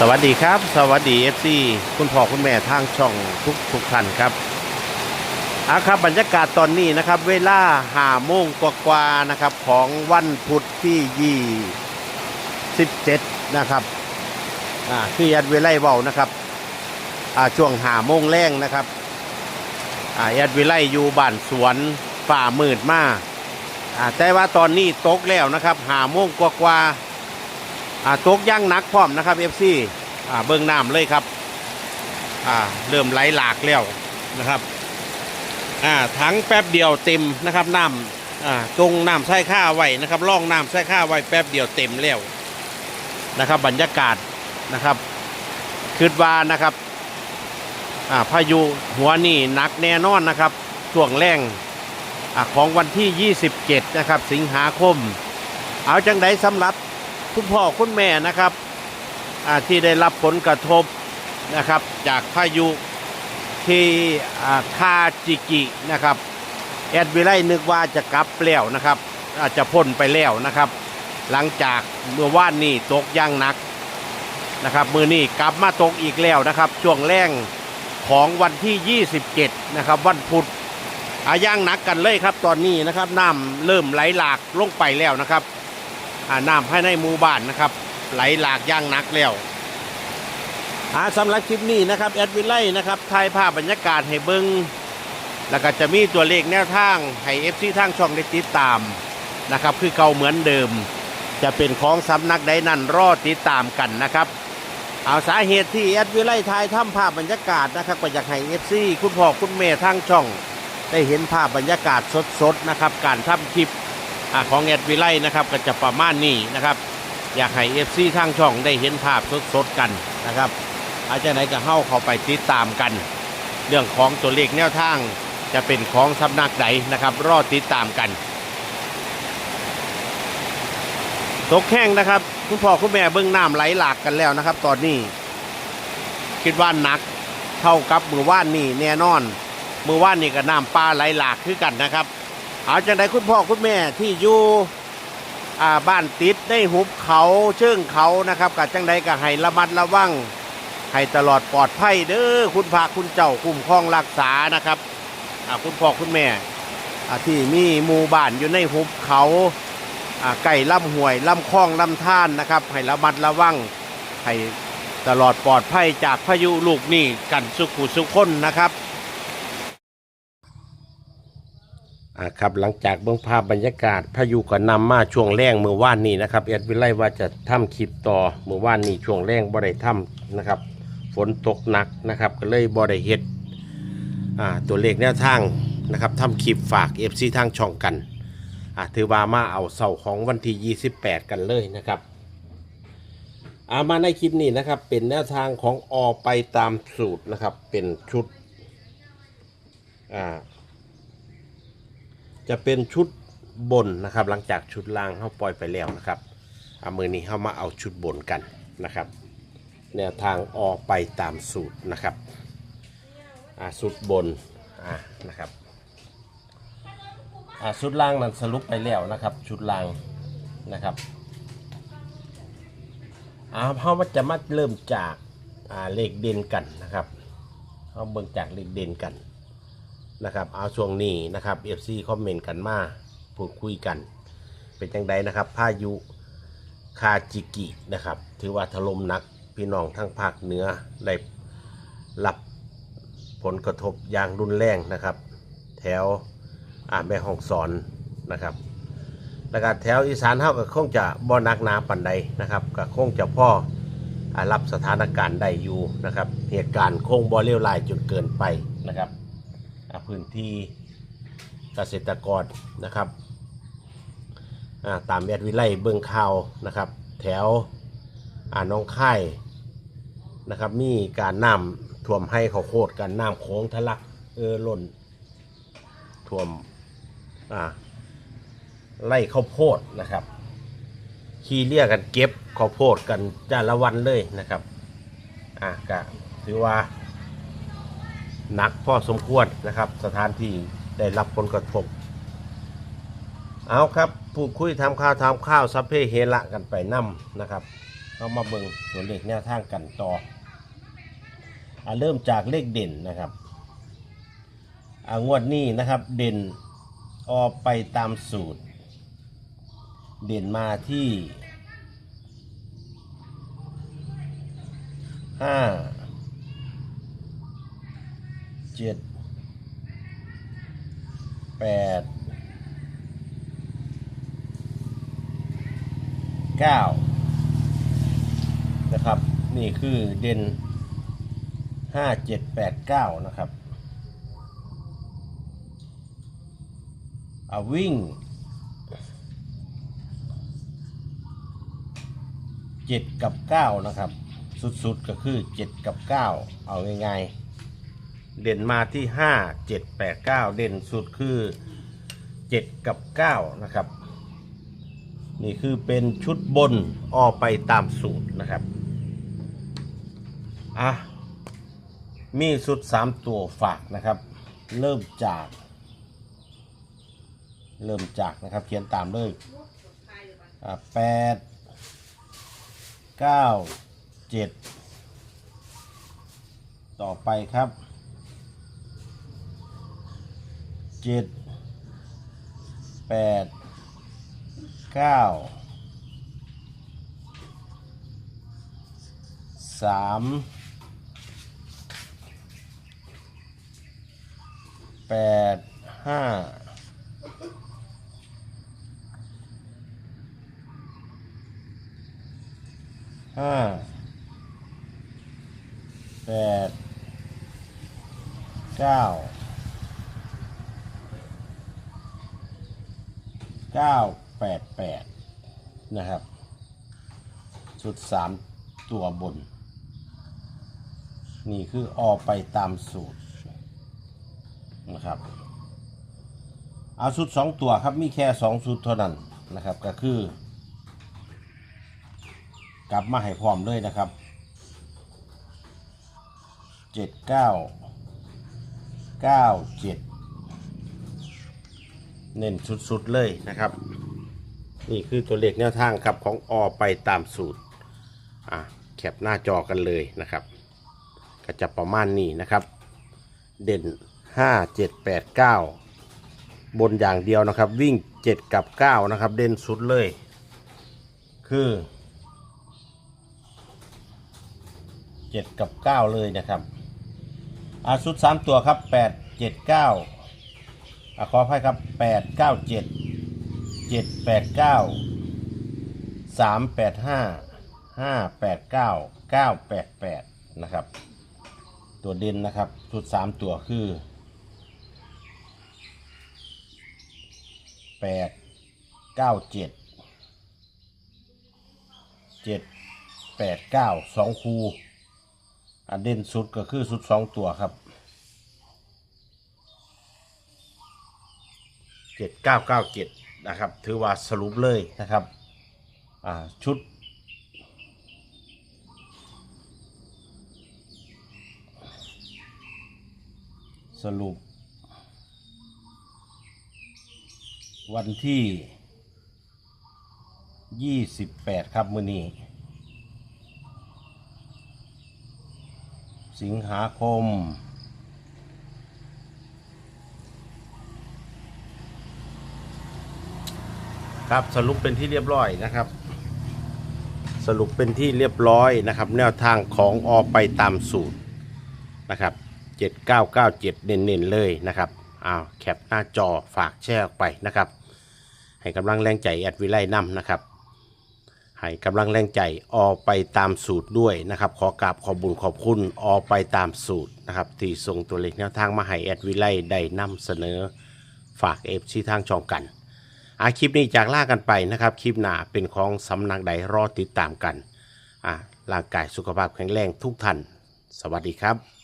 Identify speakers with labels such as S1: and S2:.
S1: สวัสดีครับ สวัสดีเอฟซีคุณพ่อคุณแม่ทางช่องทุกทุกท่านครับอาครับบรรยากาศตอนนี้นะครับ เวลาหาโมงกว่าๆนะครับ ของวันพุธที่ยี่สิบเจ็ดนะครับอ่าคือยัดเวไลเบานะครับอ่าช่วงหาโมงแรงนะครับอ่ายัดเวไลอยู่บ้านสวนฝ่ามืดมากอ่าแต่ว่าตอนนี้ตกแล้วนะครับหาโมงกว่าๆ อ่าตกย่างหนักพร้อมนะครับเอฟซีอ่าเบื้องน้ำเลยครับอ่าเริ่มไหลหลากแล้วนะครับอ่าถังแป๊บเดียวเต็มนะครับน้ำอ่าตรงน้ำใส่ข้าไว้นะครับล่องน้ำใส่ข้าไว้แป๊บเดียวเต็มแล้วนะครับ บรรยากาศนะครับคืดว่านะครับอ่าพายุหัวนี่หนักแน่นอนนะครับช่วงแรงอ่าของวันที่ 27 นะครับ สิงหาคม เอาจังไดสำหรับ คุณพ่อคุณแม่นะครับที่ได้รับผลกระทบนะครับจากพายุที่คาจิกินะครับแอดวิไลนึกว่าจะกลับแล้วนะครับ อาจจะพ้นไปแล้วนะครับ หลังจากเมื่อวานนี้ตกย่างหนักนะครับมือนี้กลับมาตกอีกแล้วนะครับ ช่วงแรงของวันที่ 27 นะครับ วันพุธอาย่างหนักกันเลยครับ ตอนนี้นะครับน้ำเริ่มไหลหลากลงไปแล้วนะครับ น้ำภายในหมู่บ้านนะครับ ไหลหลากย่างหนักแล้วอาสำหรับคลิปนี้นะครับแอดวิไลนะครับถ่ายภาพบรรยากาศให้เบิงแล้วก็จะมีตัวเลขแนวทางให้เอฟซีทางช่องได้ติดตามนะครับ คือเก่าเหมือนเดิม จะเป็นของสำนักใดนั่นรอติดตามกันนะครับเอาสาเหตุที่แอดวิไลถ่ายทำภาพบรรยากาศนะครับก็อยากให้เอฟซีคุณพ่อคุณแม่ทางช่อง ได้เห็นภาพบรรยากาศสดๆนะครับ การทำคลิป อของแอดวิไลนะครับก็จะประมาณนี้นะครับ อยากให้เอฟซีทางช่องได้เห็นภาพสดๆกันนะครับ อาจจะไหนก็เข้าเข้าไปติดตามกัน เรื่องของตัวเลขแนวทางจะเป็นของสำนักใดนนะครับ รอติดตามกัน ตกแห้งนะครับ คุณพ่อคุณแม่เบื้องน้ำไหลหลากกันแล้วนะครับ ตอนนี้ คิดว่าหนักเท่ากับมือว่านนี่แน่นอน มือว่านนี่ก็น้ำปลาไหลหลากคือกันนะครับ เอาจังไดคุณพ่อคุณแม่ที่อยู่บ้านติดได้หุบเขาเชิงเขานะครับกับจังไดก็ให้ระมัดระวังให้ตลอดปลอดภัยเด้อคุณพระคุณเจ้าคุ้มครองรักษานะครับคุณพ่อคุณแม่ที่มีหมู่บ้านอยู่ในหุบเขาอ่าไก่ล่ำห่วยล่ำคลองล่ำท่านนะครับ ให้ระมัดระวังให้ตลอดปลอดภัยจากพายุลูกนี่กันสุขุสุขคนนะครับ อ่าครับหลังจากเบื้องภาพบรรยากาศพายุก็นำมาช่วงแรงเมื่อวานนี้นะครับเอ็ดวิไลว่าจะทำคลิปต่อเมื่อวานนี้ช่วงแรงบ่ได้ทำนะครับ ฝนตกหนักนะครับ ก็เลยบ่ได้เฮ็ดอ่าตัวเลขแนวทางนะครับทำคลิปฝาก FC ทางช่องกันอ่าถือว่ามาเอาเสาร์ของวันที่ 28 กันเลยนะครับอามาในคลิปนี้นะครับ เป็นแนวทางของอไปตามสูตรนะครับ เป็นชุดอ่า จะเป็นชุดบนนะครับ หลังจากชุดล่างเขาปล่อยไปแล้วนะครับเอามือนี้เข้ามาเอาชุดบนกันนะครับแนวทางออกไปตามสูตรนะครับสูตรบนนะครับชุดล่างนั้นสรุปไปแล้วนะครับ ชุดล่างนะครับอาเขาว่าจะมาเริ่มจากเลขเด่นกันนะครับเขาเบิ่งจากเลขเด่นกัน นะครับเอาช่วงนี้นะครับ FC คอมเมนต์กันมาพูดคุยกัน เป็นจังใดนะครับพายุคาจิกินะครับ ถือว่าถล่มหนักพี่น้องทั้งภาคเหนือได้รับผลกระทบอย่างรุนแรงนะครับ แถวอ่าแม่ห้องสอนนะครับแล้วก็แถวอีสานเท่ากับคงจะบ่หนักหนาปันใดนะครับก็คงจะพ่ออ่ารับสถานการณ์ได้อยู่นะครับ เหตุการณ์คงบ่เลวร้ายจนเกินไปนะครับ อ่าพื้นที่เกษตรกรนะครับตามแอดวิไลเบื้องข่าวนะครับ แถวน้องค่ายนะครับมีการน้ำท่วมให้เขาวโคตรกันน้ำโค้งทะลักเออล้นท่วมไล่ข้าวโพดนะครับขี่เลี่ยกันเก็บข้าวโพดกันจ้าละวันเลยนะครับอะก็ถือว่า หนักพอสมควรนะครับ สถานที่ได้รับผลกระทบเอาครับพูดคุยทำข่าวทำข้าวซัพเพเฮระกันไปนํนะครับเอามาเบิ่งตัวเลขแนวทางกันต่ออเริ่มจากเลขเด่นนะครับงวดนี้นะครับเด่นออกไปตามสูตร เด่นมาที่ห้า เจ็ดแปดเก้านะครับ นี่คือเด่นห้าเจ็ดแปดเก้านะครับเอาวิ่งเจ็ดกับเก้านะครับ สุดๆก็คือเจ็ดกับเก้าเอาง่ายๆ เด่นมาที่ห้าเจ็ดแปดเก้าเด่นสุดคือเจ็ดกับเก้านะครับ นี่คือเป็นชุดบนออกไปตามสูตรนะครับอะมีสุดสามตัวฝากนะครับ เริ่มจาก เริ่มจากนะครับ เขียนตามเลยอะแปดเก้าเจ็ดต่อไปครับ เจ็ดแปดเก้าสามแปดห้าห้าแปดเก้า เก้าแปดแปดนะครับสุดสามตัวบน นี่คือออกไปตามสูตรนะครับเอาชุดสองตัวครับ มีแค่สองชุดเท่านั้นนะครับ ก็คือ กลับมาให้พร้อมเลยนะครับเจ็ดเก้า เน้นสุดๆเลยนะครับ นี่คือตัวเลขแนวทางครับของอไปตามสูตรอะแคปหน้าจอกันเลยนะครับ ก็จะประมาณนี้นะครับ เด่น 5 7 8 9 บนอย่างเดียวนะครับ วิ่ง 7 กับ 9 นะครับ เด่นสุดเลย คือ 7 กับ 9 เลยนะครับอาชุด 3 ตัวครับ 8 7 9 อะขออภัยครับ8 9 7 7 8 9 3 8 5 5 8 9 9 8 8นะครับ ตัวเด่นนะครับชุด3ตัวคือ8 9 7 7 8 9 2คูอันเด่นสุดก็คือสุด2ตัวครับ 7997นะครับ ถือว่าสรุปเลยนะครับ อ่า ชุด สรุป วันที่28ครับมือนี้ สิงหาคม ครับสรุปเป็นที่เรียบร้อยนะครับ สรุปเป็นที่เรียบร้อยนะครับ แนวทางของออไปตามสูตรนะครับ 7997 เน้นๆเลยนะครับอ้าวแคปหน้าจอฝากแชร์ออกไปนะครับ ให้กำลังแรงใจแอดวิไลนำนะครับ ให้กำลังแรงใจออไปตามสูตรด้วยนะครับ ขอกราบขอบบุญขอบคุณออไปตามสูตรนะครับที่ส่งตัวเลขแนวทางมาให้แอดวิไลได้นำเสนอฝากเอฟซีทางช่องกัน อาคลิปนี้จากล่ากันไปนะครับ คลิปหน้าเป็นของสำนักใดรอติดตามกันอ่าร่างกายสุขภาพแข็งแรงทุกท่าน สวัสดีครับ